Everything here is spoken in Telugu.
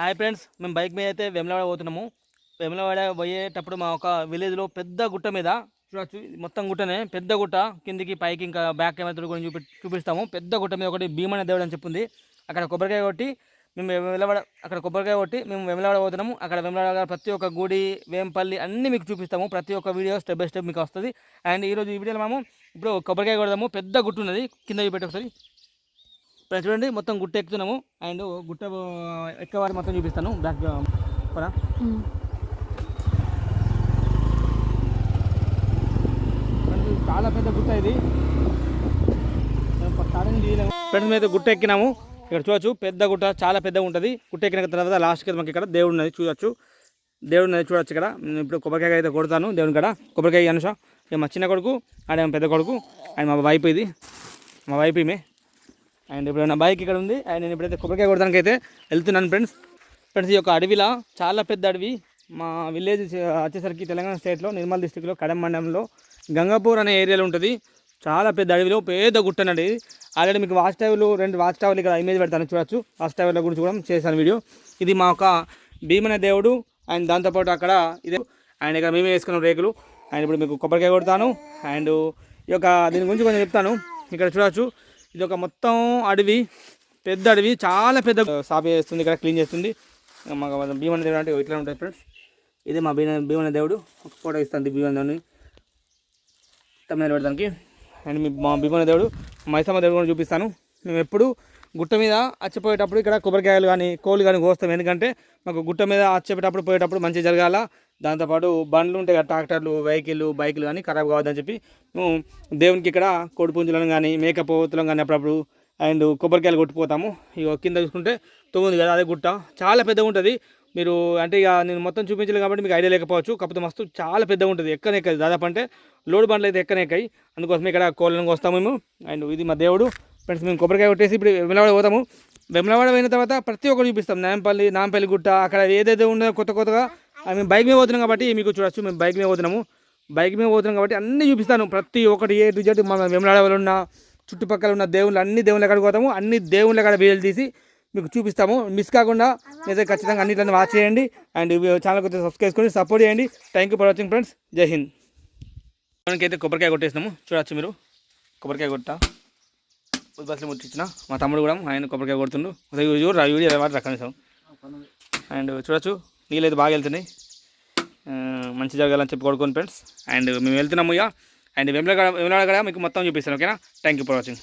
హాయ్ ఫ్రెండ్స్ మేము బైక్ మీద అయితే వెమ్లవాడ పోతున్నాము. వెమ్లవాడ పోయేటప్పుడు మా ఒక విలేజ్లో పెద్ద గుట్ట మీద చూడొచ్చు మొత్తం గుట్టనే పెద్ద గుట్ట. కిందికి పైకి ఇంకా బ్యాక్ కెమెరా కూడా చూపి చూపిస్తాము. పెద్ద గుట్ట మీద ఒకటి భీమన దేవుడు అని చెప్పింది. అక్కడ కొబ్బరికాయ కొట్టి మేము వెమ్లవాడ అక్కడ కొబ్బరికాయ కొట్టి మేము వెమ్లవాడ పోతున్నాము. అక్కడ వెమ్లవాడ ప్రతి ఒక్క గుడి వేంపల్లి అన్నీ మీకు చూపిస్తాము. ప్రతి ఒక్క వీడియో స్టెప్ బై స్టెప్ మీకు వస్తుంది. అండ్ ఈరోజు ఈ వీడియోలో మేము ఇప్పుడు కొబ్బరికాయ కొడదాము. పెద్ద గుట్టు ఉన్నది. కింద చూపెట్టి ఒకసారి. ఇప్పుడు చూడండి మొత్తం గుట్ట ఎక్కుతున్నాము. అండ్ గుట్ట ఎక్కవారి మొత్తం చూపిస్తాను. బ్యాక్ పరా. చాలా పెద్ద గుట్ట ఇది. ఫ్రెండ్స్ మీద గుట్ట ఎక్కినాము. ఇక్కడ చూడొచ్చు పెద్ద గుట్ట చాలా పెద్దగా ఉంటుంది. గుట్ట ఎక్కిన తర్వాత లాస్ట్కి మనకి ఇక్కడ దేవుడు ఉన్నది చూడొచ్చు. దేవుడు ఉన్నది చూడొచ్చు ఇక్కడ. ఇప్పుడు కొబ్బరికాయ అయితే కొడతాను దేవుని కాడ. కొబ్బరికాయ అనుష. మా చిన్న కొడుకు ఆడ పెద్ద కొడుకు. అండ్ మా వైపు ఇది. మా వైపు ఈమె. అండ్ ఇప్పుడు నా బైక్ ఇక్కడ ఉంది. అండ్ నేను ఇప్పుడైతే కొబ్బరికాయ కొడడానికి అయితే వెళ్తున్నాను ఫ్రెండ్స్ ఫ్రెండ్స్ ఈ యొక్క అడవిలా చాలా పెద్ద అడవి. మా విలేజ్ వచ్చేసరికి తెలంగాణ స్టేట్లో నిర్మల్ డిస్టిక్లో కడెం మండలంలో గంగాపూర్ అనే ఏరియాలో ఉంటుంది. చాలా పెద్ద అడవిలో పెద్ద గుట్టనండి ఆల్రెడీ మీకు వాచ్ టైవ్లు రెండు వాచ్ టైవ్లు ఇక్కడ ఇమేజ్ పెడతాను చూడొచ్చు. వాచ్ టైవ్ల గురించి కూడా చేశాను వీడియో ఇది మా ఒక భీమన దేవుడు అండ్ దాంతోపాటు అక్కడ ఇదే. అండ్ ఇక్కడ మేమే వేసుకున్నాం రేకులు. అండ్ ఇప్పుడు మీకు కొబ్బరికాయ కొడతాను. అండ్ ఈ యొక్క దీని గురించి కొంచెం చెప్తాను. ఇక్కడ చూడవచ్చు ఇది ఒక మొత్తం అడవి పెద్ద అడవి చాలా పెద్ద సాఫ్ చేస్తుంది ఇక్కడ క్లీన్ చేస్తుంది. మాకు భీమన దేవుడు అంటే ఇట్లా ఉంటుంది ఫ్రెండ్స్ ఇదే మా భీమ భీమన దేవుడు. ఒక ఫోటో ఇస్తుంది భీమన దేవుడిని. తమిళనాడు పెడతానికి అండ్ మా భీమన దేవుడు. మైసమ్మ దేవుడు కూడా చూపిస్తాను. మేము ఎప్పుడు గుట్ట మీద అచ్చిపోయేటప్పుడు ఇక్కడ కొబ్బరికాయలు కానీ కోళ్ళు కానీ కోస్తాం. ఎందుకంటే మాకు గుట్ట మీద అచ్చేటప్పుడు పోయేటప్పుడు మంచిగా జరగాల. దాంతోపాటు బండ్లు ఉంటాయి కదా ట్రాక్టర్లు వెహికల్ బైకులు కానీ ఖరాబ్ కావద్దని చెప్పి మేము దేవునికి ఇక్కడ కోడిపుంజులను కానీ మేకపోతులను కానీ అప్పుడప్పుడు అండ్ కొబ్బరికాయలు కొట్టిపోతాము ఇక కింద చూసుకుంటే తొమ్మిది కదా అదే గుట్ట. చాలా పెద్దగా ఉంటుంది. మీరు అంటే ఇక నేను మొత్తం చూపించలేదు కాబట్టి మీకు ఐడియా లేకపోవచ్చు. కాకపోతే మస్తు చాలా పెద్దగా ఉంటుంది. ఎక్కనెక్కది దాదాపు అంటే లోడ్ బండ్లు అయితే ఎక్కనెక్కాయి అందుకోసం ఇక్కడ కోళ్ళను కోస్తాము మేము. అండ్ ఇది మా దేవుడు. ఫ్రెండ్స్ మేము కొబ్బరికాయ కొట్టేసి ఇప్పుడు వెమలవాడ పోతాము. వెమలవాడ పోయిన తర్వాత ప్రతి ఒక్కరు చూపిస్తాం. నాంపల్లి నాంపల్లి గుట్ట అక్కడ ఏదైతే ఉందో కొత్త కొత్తగా. మేము బైక్ మీద పోతున్నాం కాబట్టి మీకు చూడొచ్చు మేము బైక్ మీద పోతున్నాము. బైక్ మీద పోతున్నాం కాబట్టి అన్నీ చూపిస్తాను. ప్రతి ఒక్కటి ఏ టు జెడ్ మన వెమలాడ ఉన్న చుట్టుపక్కల ఉన్న దేవుళ్ళు అన్ని దేవుళ్ళ కాడికి పోతాము. అన్ని దేవుళ్ళ కాడ వీడియోలు తీసి మీకు చూపిస్తాము. మిస్ కాకుండా మీరైతే ఖచ్చితంగా అన్నిట్లని వాచ్ చేయండి. అండ్ ఛానల్ కొంచెం సబ్స్క్రైబ్ చేసుకొని సపోర్ట్ చేయండి. Thank you for watching friends జై హింద్. మనకైతే కొబ్బరికాయ కొట్టేసినాము. చూడొచ్చు మీరు. కొబ్బరికాయ కొట్టా. బస్సులు ముట్టించిన. మా తమ్ముడు కూడా ఆయన కొబ్బరికాయ కొడుతుండు. చూడు వీడియో వాటి రకం అండ్ చూడొచ్చు నీళ్ళు అయితే బాగా వెళ్తున్నాయి. మంచి జరగాలని చెప్పి కొడుకోండి ఫ్రెండ్స్ అండ్ మేము వెళ్తున్నాము ఇక. అండ్ వెమ్లగడ వెమ్లగడ మీకు మొత్తం చూపిస్తాను ఓకేనా? Thank you for watching